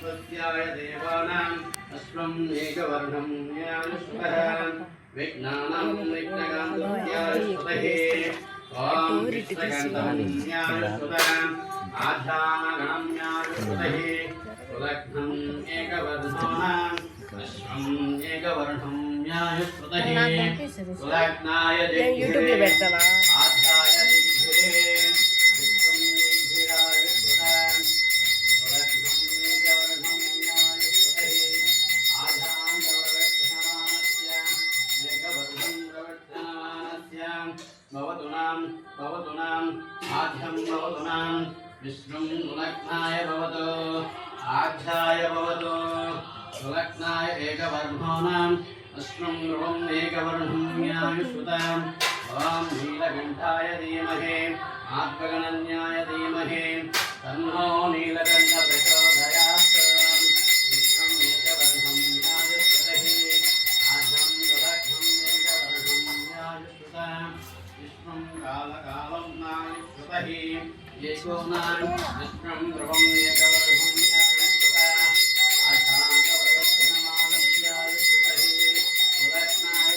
स्वस्याय देवानाम् अश्वम् एकवर्णम् ज्ञानश्वः विघ्नानाम् विघ्नगान्धस्याश्वतये ॐ विघ्नगन्धम् ज्ञानश्वताम् आध्यानगणम् ज्ञानश्वतये सुलग्नम् एकवर्णानाम् अश्वम् एकवर्णम् ज्ञानश्रुतये सुलग्नाय देव्ये। आध्याय प्रवर्धमानस्याम् भवतु नाम भवतु। नाम आध्यं भवतु नाम विष्णुं भवतु भवतु नीलकण्ठाय धीमहि, आत्मगणन्याय धीमहि, तन्नो नीलकण्ठ नायुश्रुतहि एको विष्णुं ध्रुवम् एकवर्णं ज्ञायुश्रुता आशान्तप्रवर्तनमानस्यायुश्रुतहि सुलग्नाय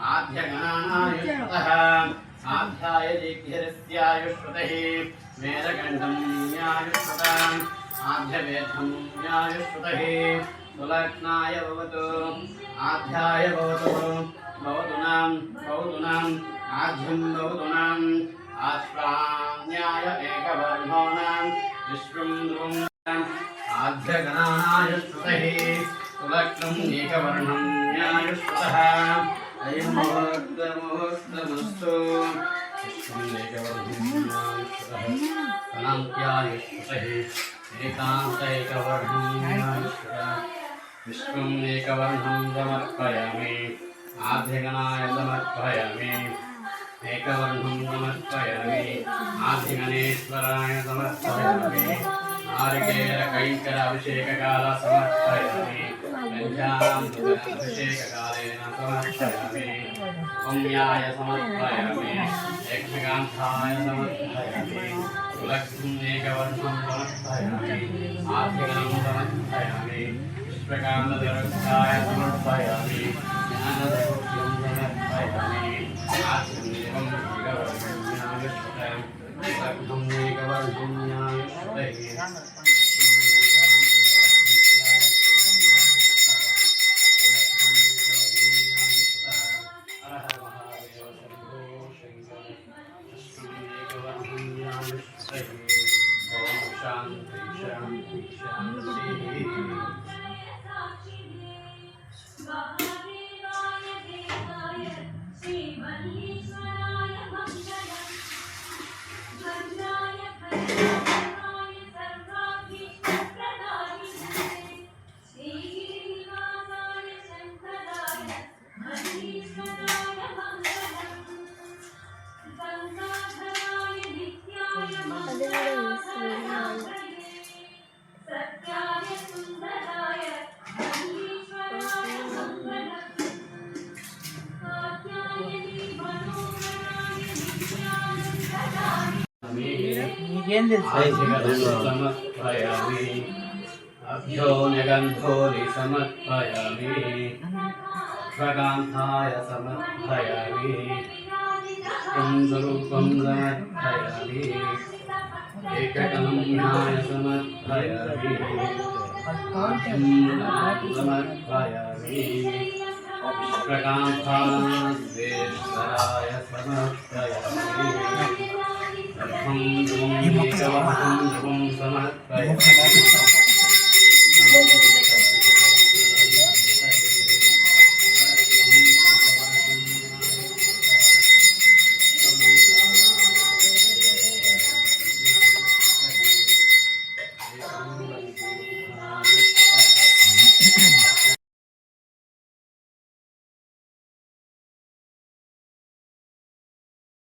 आद्यगणानायुश्रुतः आध्याय दीर्घरस्यायुष्पतः वेदगण्डं न्यायुष्पताम् आद्यवेदं न्यायुष्पतः सुलग्नाय भवतु। आध्याय भवतु। भवतु नाम भवतु नाम, आद्यं भवतु नाम। आश्वान्याय नाम विश्वं ध्रुवं आद्यगणानाय सुलग्नम् एकवर्णं न्यायुष्पतः अयं मुहूर्तमुहूर्तमस्तु विश्वम् एकवर्णं समर्पयामि एकवर्णं समर्पयामि आदिगणेश्वराय समर्पयामि नारिकेलकैङ्कराभिषेककाल समर्पयामि पुण्याय समर्पयामि यज्ञकान्ताय समर्पयामि लक्ष्मीम् समर्पयामि आधिगणं समर्पयामि पुष्पकान्तदरक्षाय समर्पयामि ज्ञानदौर्यं Thank you. నీకేం తెలుసు समर्पयामि अभ्यो निगन्धोरि समर्पयामि स्वकान्ताय समर्पयामि तं स्वरूपं समर्पयामि एककलम्याय समर्पयामि आद्यं समर्पयामि विश्वकान्तास्वेश्वराय समर्पयामि सर्वं ध्रुवं एकवर्णं ध्रुवं समर्पयामि